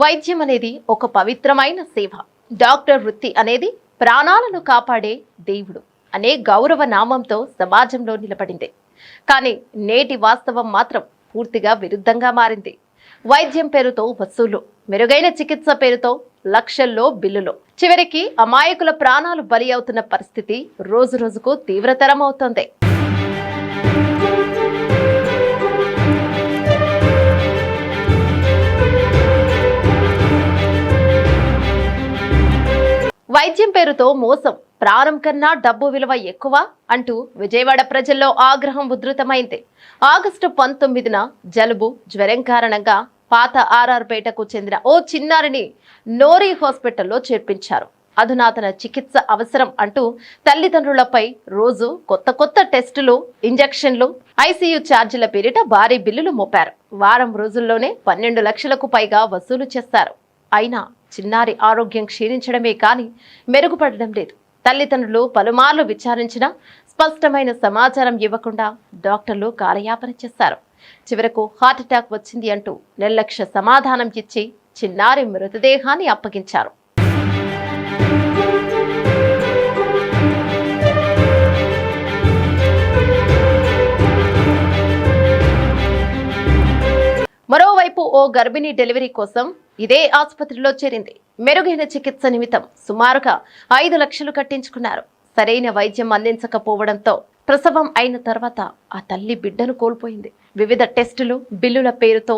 వైద్యం అనేది ఒక పవిత్రమైన సేవ. డాక్టర్ వృత్తి అనేది ప్రాణాలను కాపాడే దేవుడు అనే గౌరవ నామంతో సమాజంలో నిలబడింది. కానీ నేటి వాస్తవం మాత్రం పూర్తిగా విరుద్ధంగా మారింది. వైద్యం పేరుతో వసూలు మెరుగైన చికిత్స పేరుతో లక్షల్లో బిల్లులు. చివరికి అమాయకుల ప్రాణాలు బలి అవుతున్న పరిస్థితి రోజు రోజుకు తీవ్రతరం అవుతోంది. వైద్యం పేరుతో మోసం. ప్రాణం కన్నా డబ్బు విలువ ఎక్కువ అంటూ విజయవాడ ప్రజల్లో ఆగ్రహం ఉధృతమైంది. ఆగస్టు పంతొమ్మిదిన జలుబు జ్వరం కారణంగా పాత ఆర్ఆర్ పేటకు చెందిన ఓ చిన్నారిని నోరి హాస్పిటల్లో చేర్పించారు. అధునాతన చికిత్స అవసరం అంటూ తల్లిదండ్రులపై రోజు కొత్త కొత్త టెస్టులు ఇంజెక్షన్లు ఐసీయూ ఛార్జీల పేరిట భారీ బిల్లులు మోపారు. వారం రోజుల్లోనే పన్నెండు లక్షలకు పైగా వసూలు చేస్తారు. అయినా చిన్నారి ఆరోగ్యం క్షీణించడమే కానీ మెరుగుపడడం లేదు. తల్లిదండ్రులు పలుమార్లు విచారించినా స్పష్టమైన సమాచారం ఇవ్వకుండా డాక్టర్లు కాలయాపన చేశారు. చివరకు హార్ట్అటాక్ వచ్చింది అంటూ నిర్లక్ష్య సమాధానం ఇచ్చి చిన్నారి మృతదేహాన్ని అప్పగించారు. మరోవైపు ఓ గర్భిణీ డెలివరీ కోసం ఇదే ఆసుపత్రిలో చేరింది. మెరుగైన చికిత్స నిమిత్తం సుమారుగా ఐదు లక్షలు కట్టించుకున్నారు. సరైన వైద్యం అందించకపోవడంతో ప్రసవం అయిన తర్వాత ఆ తల్లి బిడ్డను కోల్పోయింది. వివిధ టెస్టులు బిల్లుల పేరుతో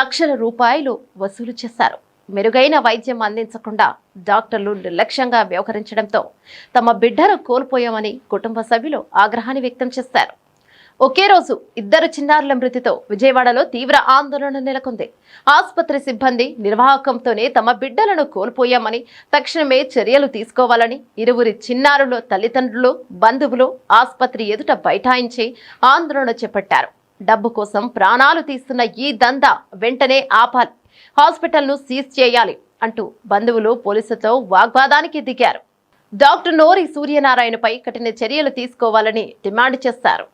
లక్షల రూపాయలు వసూలు చేశారు. మెరుగైన వైద్యం అందించకుండా డాక్టర్లు నిర్లక్ష్యంగా వ్యవహరించడంతో తమ బిడ్డను కోల్పోయామని కుటుంబ సభ్యులు ఆగ్రహాన్ని వ్యక్తం చేశారు. ఒకే రోజు ఇద్దరు చిన్నారుల మృతితో విజయవాడలో తీవ్ర ఆందోళన నెలకొంది. ఆసుపత్రి సిబ్బంది నిర్వాహకంతోనే తమ బిడ్డలను కోల్పోయామని తక్షణమే చర్యలు తీసుకోవాలని ఇరువురి చిన్నారుల తల్లిదండ్రులు బంధువులు ఆసుపత్రి ఎదుట బైఠాయించి ఆందోళన చేపట్టారు. డబ్బు కోసం ప్రాణాలు తీస్తున్న ఈ దందా వెంటనే ఆపాలి. హాస్పిటల్ను సీజ్ చేయాలి అంటూ బంధువులు పోలీసులతో వాగ్వాదానికి దిగారు. డాక్టర్ నోరి సూర్యనారాయణపై కఠిన చర్యలు తీసుకోవాలని డిమాండ్ చేశారు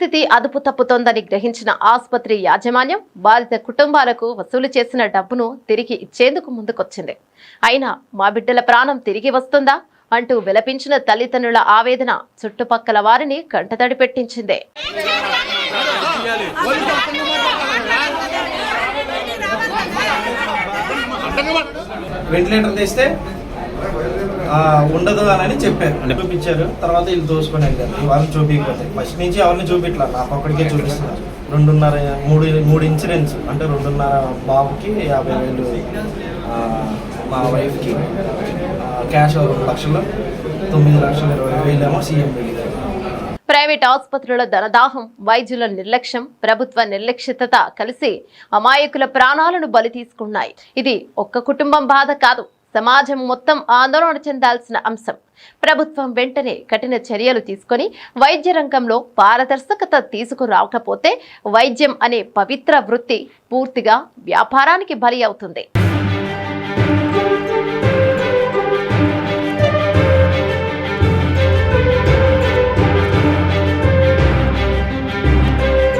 పరిస్థితి అదుపు తప్పుతోందని గ్రహించిన ఆసుపత్రి యాజమాన్యం బాధిత కుటుంబాలకు వసూలు చేసిన డబ్బును తిరిగి ఇచ్చేందుకు ముందుకొచ్చింది. అయినా మా బిడ్డల ప్రాణం తిరిగి వస్తుందా అంటూ విలపించిన తల్లిదండ్రుల ఆవేదన చుట్టుపక్కల వారిని కంటతడి పెట్టించింది. వెంటిలేటర్ తెస్తే ఉండదు అని చెప్పారు. చూపించారు. తర్వాత వీళ్ళు దోసుకొని వెళ్ళారు. వాళ్ళని చూపించకపోతే. ఫస్ట్ నుంచి ఎవరిని చూపించలే నాకు ఒక్కడికే చూపిస్తున్నారు. రెండున్నర మూడు మూడు ఇన్సూరెన్స్ అంటే రెండున్నర బాబుకి యాభై వేలు మా వైఫ్కి క్యాష్ రెండు లక్షలు తొమ్మిది లక్షల ఇరవై వేలు ఏమో సీఎం ప్రైవేట్ ఆసుపత్రుల ధనదాహం వైద్యుల నిర్లక్ష్యం ప్రభుత్వ నిర్లక్ష్యత కలిసి అమాయకుల ప్రాణాలను బలి తీసుకున్నాయి. ఇది ఒక్క కుటుంబం బాధ కాదు. సమాజం మొత్తం ఆందోళన చెందాల్సిన అంశం. ప్రభుత్వం వెంటనే కఠిన చర్యలు తీసుకొని వైద్య రంగంలో పారదర్శకత తీసుకురాకపోతే వైద్యం అనే పవిత్ర వృత్తి పూర్తిగా వ్యాపారానికి బలి అవుతుంది.